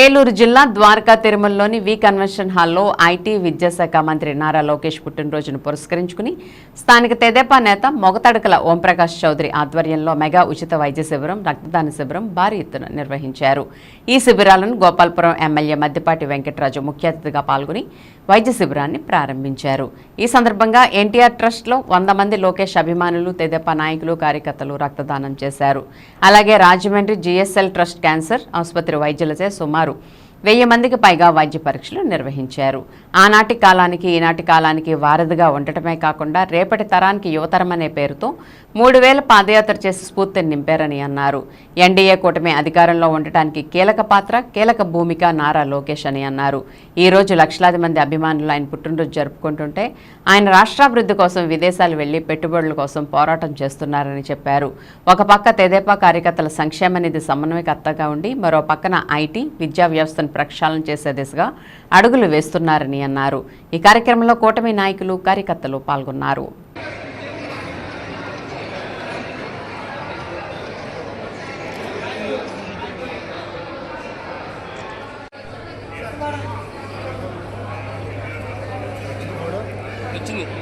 ఏలూరు జిల్లా ద్వారకా తిరుమలలోని వి కన్వెన్షన్ హాల్లో ఐటీ విద్యాశాఖ మంత్రి నారా లోకేష్ పుట్టినరోజును పురస్కరించుకుని స్థానిక తెదేపా నేత మొగతడకల ఓంప్రకాష్ చౌదరి ఆధ్వర్యంలో మెగా ఉచిత వైద్య శిబిరం రక్తదాన శిబిరం భారీ ఎత్తున నిర్వహించారు. ఈ శిబిరాలను గోపాల్పురం ఎమ్మెల్యే మద్దిపాటి వెంకటరాజు ముఖ్య అతిథిగా పాల్గొని వైద్య శిబిరాన్ని ప్రారంభించారు. ఈ సందర్భంగా ఎన్టీఆర్ ట్రస్ట్లో వంద మంది లోకేష్ అభిమానులు తెదేపా నాయకులు కార్యకర్తలు రక్తదానం చేశారు. అలాగే రాజమండ్రి జిఎస్ఎల్ ట్రస్ట్ క్యాన్సర్ ఆసుపత్రి వైద్యులచే సుమారు Bolsonaro. వెయ్యి మందికి పైగా వైద్య పరీక్షలు నిర్వహించారు. ఆనాటి కాలానికి ఈనాటి కాలానికి వారధిగా ఉండటమే కాకుండా రేపటి తరానికి యువతరం అనే పేరుతో మూడు వేల పాదయాత్ర చేసి స్ఫూర్తిని నింపారని అన్నారు. ఎన్డీఏ కూటమి అధికారంలో ఉండటానికి కీలక పాత్ర కీలక భూమిక నారా లోకేష్ అని అన్నారు. ఈ రోజు లక్షలాది మంది అభిమానులు ఆయన పుట్టినరోజు జరుపుకుంటుంటే ఆయన రాష్ట్రాభివృద్ధి కోసం విదేశాలు వెళ్ళి పెట్టుబడుల కోసం పోరాటం చేస్తున్నారని చెప్పారు. ఒక పక్క తెదేపా కార్యకర్తల సంక్షేమ నిధి సమన్వయకర్తగా ఉండి మరో పక్కన ఐటీ విద్యా వ్యవస్థను ప్రక్షాళన చేసే దిశగా అడుగులు వేస్తున్నారని అన్నారు. ఈ కార్యక్రమంలో కూటమి నాయకులు కార్యకర్తలు పాల్గొన్నారు. వచ్చింది.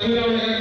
నాయకులు